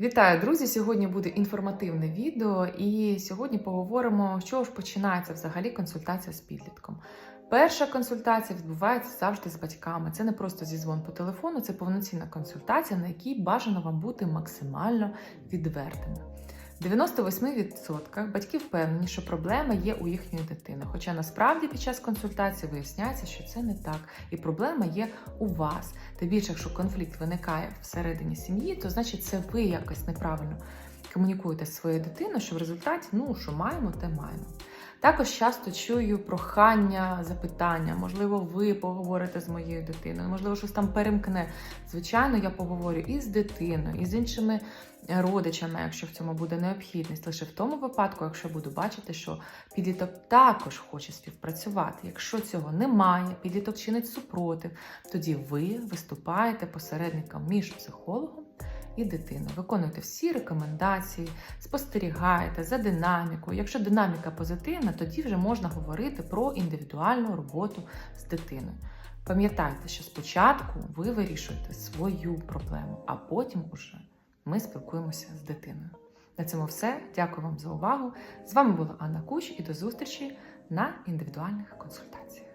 Вітаю, друзі! Сьогодні буде інформативне відео, і сьогодні поговоримо, з чого ж починається взагалі консультація з підлітком. Перша консультація відбувається завжди з батьками. Це не просто зізвон по телефону, це повноцінна консультація, на якій бажано вам бути максимально відвертими. В 98% батьки впевнені, що проблема є у їхньої дитини. Хоча насправді під час консультації виясняється, що це не так, і проблема є у вас. Тим більше, якщо конфлікт виникає всередині сім'ї, то значить це ви якось неправильно комунікуєте з своєю дитиною, що в результаті, ну що маємо, те маємо. Також часто чую прохання, запитання, можливо, ви поговорите з моєю дитиною, можливо, щось там перемкне. Звичайно, я поговорю і з дитиною, і з іншими родичами, якщо в цьому буде необхідність, лише в тому випадку, якщо буду бачити, що підліток також хоче співпрацювати. Якщо цього немає, підліток чинить супротив, тоді ви виступаєте посередником між психологом і дитиною. Виконуєте всі рекомендації, спостерігаєте за динамікою. Якщо динаміка позитивна, тоді вже можна говорити про індивідуальну роботу з дитиною. Пам'ятайте, що спочатку ви вирішуєте свою проблему, а потім уже ми спілкуємося з дитиною. На цьому все. Дякую вам за увагу. З вами була Анна Куч і до зустрічі на індивідуальних консультаціях.